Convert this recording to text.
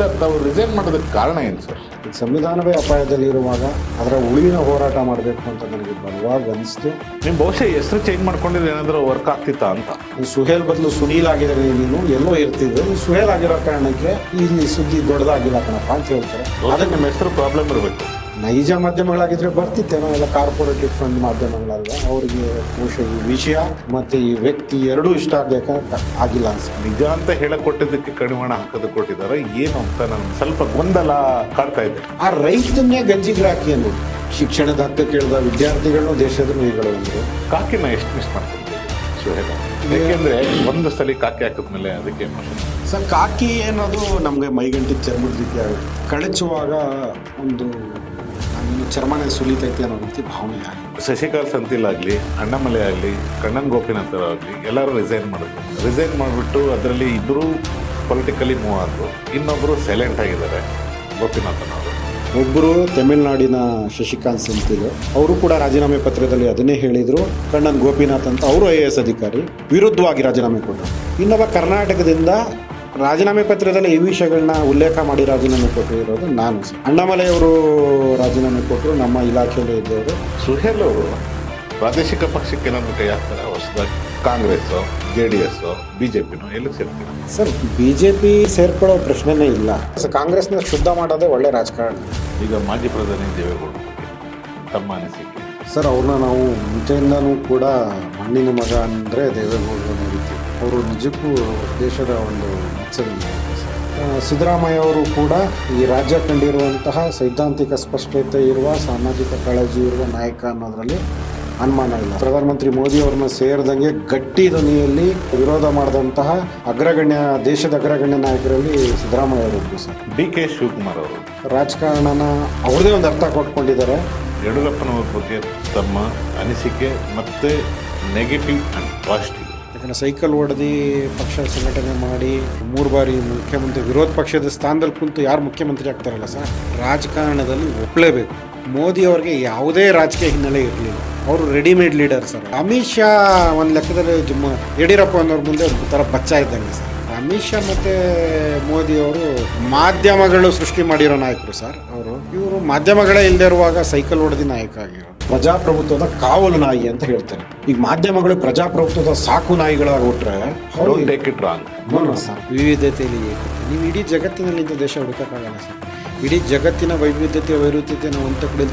But ತಾವು resign ಮಾಡೋದಕ್ಕೆ ಕಾರಣ ಏನು ಸರ್? ಈಗ ಸಂವಿಧಾನವೇ ಅಪಾಯದಲ್ಲಿರುವಾಗ ಅದರ ಉಳಿವಿನ ಹೋರಾಟ ಮಾಡಬೇಕು ಅಂತ ನನಗೆ ಬಲವಾಗಿ ಅನಿಸ್ತು. ನಿಮ್ಮ ಬಹುಶಃ ಹೆಸರು ಚೇಂಜ್ ಮಾಡ್ಕೊಂಡಿದ್ರೆ ಏನಾದರೂ ವರ್ಕ್ ಆಗ್ತಿತ್ತಾ ಅಂತ? ಈ ಸುಹೇಲ್ ಬದಲು ಸುನೀಲ್ ಆಗಿದ್ರೆ ನೀನು ಎಲ್ಲೋ ಇರ್ತಿದ್ದೆ. ಈ ಸುಹೇಲ್ ಆಗಿರೋ ಕಾರಣಕ್ಕೆ ಇಲ್ಲಿ ಸುದ್ದಿ ದೊಡ್ಡದಾಗಿಲ್ಲ ಕಣಪ್ಪ ಅಂತ ಹೇಳ್ತಾರೆ. ಅದಕ್ಕೆ ನಿಮ್ಮ ಹೆಸರು ಪ್ರಾಬ್ಲಮ್ ಇರಬೇಕು. ನೈಜ ಮಾಧ್ಯಮಗಳಾಗಿದ್ರೆ ಬರ್ತಿತ್ತೇನೋ ಎಲ್ಲ ಕಾರ್ಪೊರೇಟಿವ್ ಫಂಡ್ ಮಾಧ್ಯಮಗಳಲ್ಲ ಅವರಿಗೆ ಬಹುಶಃ ಈ ವಿಷಯ ಮತ್ತೆ ಈ ವ್ಯಕ್ತಿ ಎರಡೂ ಇಷ್ಟ ಆಗ್ಬೇಕಂತ ಆಗಿಲ್ಲ ಅನ್ಸುತ್ತೆ. ನಿಜ ಅಂತ ಹೇಳಕ್ಕೆ ಕೊಟ್ಟಿದ್ದಕ್ಕೆ ಕಡಿವಾಣ ಹಾಕೋದು ಕೊಟ್ಟಿದ್ದಾರೆ. ಏನು ಅಂತ ನಾನು ಸ್ವಲ್ಪ ಗೊಂದಲ ಕಾಡ್ತಾ ಇದ್ದೆ. ಆ ರೈತನ್ನೇ ಗಂಜಿಗ್ರಾಕಿ ಅನ್ನೋದು ಶಿಕ್ಷಣದ ಹಕ್ಕ ಕೇಳಿದ ವಿದ್ಯಾರ್ಥಿಗಳು ದೇಶದ ಮೇಗಳು ಕಾಕಿ ಕಾಕಿನ ಎಷ್ಟು ಮಿಸ್ ಮಾಡ್ತೀನಿ. ಯಾಕೆಂದ್ರೆ ಒಂದು ಸಲ ಕಾಕಿ ಹಾಕಿದ್ಮೇಲೆ ಅದಕ್ಕೆ ಎಮೋಷನ್ ಸರ್ ಕಾಕಿ ಅನ್ನೋದು ನಮಗೆ ಮೈಗಂಟಿ ಚರ್ಮದ ರೀತಿ ಆಗುತ್ತೆ. ಕಳಚುವಾಗ ಒಂದು ನಾನು ಚರ್ಮನೇ ಸುಲಿತೈತೆ ಅನ್ನೋ ರೀತಿ ಭಾವನೆ ಆಗಿದೆ ಶಶಿಕಾಲ್ ಸಂತಿಲ್ ಆಗಲಿ ಅಣ್ಣಮಲೆ ಆಗಲಿ ಕಣ್ಣನ್ ಗೋಪಿನಾಥ್ ಆಗಲಿ ಎಲ್ಲರೂ ರಿಸೈನ್ ಮಾಡಿದ್ರು. ರಿಸೈನ್ ಮಾಡಿಬಿಟ್ಟು ಅದರಲ್ಲಿ ಇಬ್ಬರು ಪೊಲಿಟಿಕಲಿ ಮೂವ್ ಆದರು. ಇನ್ನೊಬ್ಬರು ಸೈಲೆಂಟ್ ಆಗಿದ್ದಾರೆ ಗೋಪಿನಾಥನವರು ಒಬ್ಬರು ತಮಿಳುನಾಡಿನ ಶಶಿಕಾಂತ್ ಸಂತಿಲ್ ಅವರು ಕೂಡ ರಾಜೀನಾಮೆ ಪತ್ರದಲ್ಲಿ ಅದನ್ನೇ ಹೇಳಿದರು. ಕಣ್ಣನ್ ಗೋಪಿನಾಥ್ ಅಂತ ಅವರು ಐ ಎ ಎಸ್ ಅಧಿಕಾರಿ ವಿರುದ್ಧವಾಗಿ ರಾಜೀನಾಮೆ ಕೊಟ್ಟರು. ಇನ್ನೊಬ್ಬ ಕರ್ನಾಟಕದಿಂದ ರಾಜೀನಾಮೆ ಪತ್ರದಲ್ಲಿ ಈ ವಿಷಯಗಳನ್ನ ಉಲ್ಲೇಖ ಮಾಡಿ ರಾಜೀನಾಮೆ ಕೊಟ್ಟಿರೋದು ನಾನು. ಅಣ್ಣಾಮಲೆಯವರು ರಾಜೀನಾಮೆ ಕೊಟ್ಟರು ನಮ್ಮ ಇಲಾಖೆಯಲ್ಲಿ ಇದ್ದವರು. ಸುಹೇಲ್ ಅವರು ಪ್ರಾದೇಶಿಕ ಪಕ್ಷಕ್ಕೆ ಏನಾದರೂ ಕೈ ಹಾಕ್ತಾರೆ ಹೊಸದಾಗಿ Congress J D S B J ಪಿನೋ ಎಲ್ಲಿ ಸೇರ್ತಾರೆ? ಸರ್ ಬಿ ಜೆ ಪಿ ಸೇರ್ಕೊಳ್ಳೋ ಪ್ರಶ್ನೆನೇ ಇಲ್ಲ. ಸರ್ ಕಾಂಗ್ರೆಸ್ನ ಶುದ್ಧ ಮಾಡೋದೇ ಒಳ್ಳೆ ರಾಜಕಾರಣ. ಈಗ ಮಾಜಿ ಪ್ರಧಾನಿ ದೇವೇಗೌಡ ತಮ್ಮ ಅನಿಸಿಕೆ. ಸರ್ ಅವ್ರನ್ನ ನಾವು ಮುಂಚೆಯಿಂದನೂ ಕೂಡ ಮಣ್ಣಿನ ಮಗ ಅಂದರೆ ದೇವೇಗೌಡರು ನೋಡಿದ್ದೀವಿ. ಅವರು ನಿಜಕ್ಕೂ ದೇಶದ ಒಂದು ನಾಯಕ ಸಿದ್ದರಾಮಯ್ಯ ಅವರು ಕೂಡ ಈ ರಾಜ್ಯ ಕಂಡಿರುವಂತಹ ಸೈದ್ಧಾಂತಿಕ ಸ್ಪಷ್ಟತೆ ಇರುವ ಸಾಮಾಜಿಕ ಕಾಳಜಿ ಇರುವ ನಾಯಕ ಅನ್ನೋದರಲ್ಲಿ ಅನುಮಾನ ಇಲ್ಲ. ಪ್ರಧಾನಮಂತ್ರಿ ಮೋದಿ ಅವ್ರನ್ನ ಸೇರಿದಂಗೆ ಗಟ್ಟಿ ಧ್ವನಿಯಲ್ಲಿ ವಿರೋಧ ಮಾಡಿದಂತಹ ಅಗ್ರಗಣ್ಯ ದೇಶದ ಅಗ್ರಗಣ್ಯ ನಾಯಕರಲ್ಲಿ ಸಿದ್ದರಾಮಯ್ಯ ಅವರು ಸರ್. ಡಿ ಕೆ ಶಿವಕುಮಾರ್ ಅವರು. ರಾಜಕಾರಣನ ಅವ್ರದೇ ಒಂದು ಅರ್ಥ ಕೊಟ್ಕೊಂಡಿದ್ದಾರೆ. ಯಡಿಯೂರಪ್ಪನವರ ಬಗ್ಗೆ ತಮ್ಮ ಅನಿಸಿಕೆ ಮತ್ತೆ ನೆಗೆಟಿವ್ ಅಂಡ್ ಪಾಸಿಟಿವ್ ಯಾಕಂದ್ರೆ ಸೈಕಲ್ ಹೊಡೆದು ಪಕ್ಷ ಸಂಘಟನೆ ಮಾಡಿ ಮೂರು ಬಾರಿ ಮುಖ್ಯಮಂತ್ರಿ, ವಿರೋಧ ಪಕ್ಷದ ಸ್ಥಾನದಲ್ಲಿ ಕುಂತು ಯಾರು ಮುಖ್ಯಮಂತ್ರಿ ಆಗ್ತಾರಲ್ಲ ಸರ್? ರಾಜಕಾರಣದಲ್ಲಿ ಒಪ್ಪಲೇಬೇಕು ಮೋದಿ ಅವ್ರಿಗೆ ಯಾವುದೇ ರಾಜಕೀಯ ಹಿನ್ನೆಲೆ ಇರಲಿಲ್ಲ. ಅವರು readymade leader sir. Amit Shah ಒಂದು ಲೆಕ್ಕದಲ್ಲಿ ಯಡಿಯೂರಪ್ಪ ಅನ್ನೋರ ಮುಂದೆ ಒಂಥರ ಬಚ್ಚ ಇದ್ದಂಗೆ ಸರ್. ಅಮಿತ್ ಶಾ ಮತ್ತೆ ಮೋದಿ ಅವರು ಮಾಧ್ಯಮಗಳು ಸೃಷ್ಟಿ ಮಾಡಿರೋ ನಾಯಕರು ಸರ್. ಅವರು ಇವರು ಮಾಧ್ಯಮಗಳೇ ಇಲ್ಲದೆ ಇರುವಾಗ ಸೈಕಲ್ ಹೊಡೆದ ನಾಯಕ ಆಗಿರೋ ಪ್ರಜಾಪ್ರಭುತ್ವದ ಕಾವಲು ನಾಯಿ ಅಂತ ಹೇಳ್ತಾರೆ. ಈಗ ಮಾಧ್ಯಮಗಳು ಪ್ರಜಾಪ್ರಭುತ್ವದ ಸಾಕು ನಾಯಿಗಳಾಗ್ಬಿಟ್ರೆ ಸರ್ ವಿವಿಧತೆಯಲ್ಲಿ ಏಕತೆ ನೀವು ಇಡೀ ಜಗತ್ತಿನಲ್ಲಿ ಇಂಥ ದೇಶ ಹುಡುಕಕ್ಕಾಗಲ್ಲ ಸರ್. ಇಡೀ ಜಗತ್ತಿನ ವೈವಿಧ್ಯತೆ ವೈರುಧ್ಯತೆಯನ್ನು ಒಂದು ಕಡೆ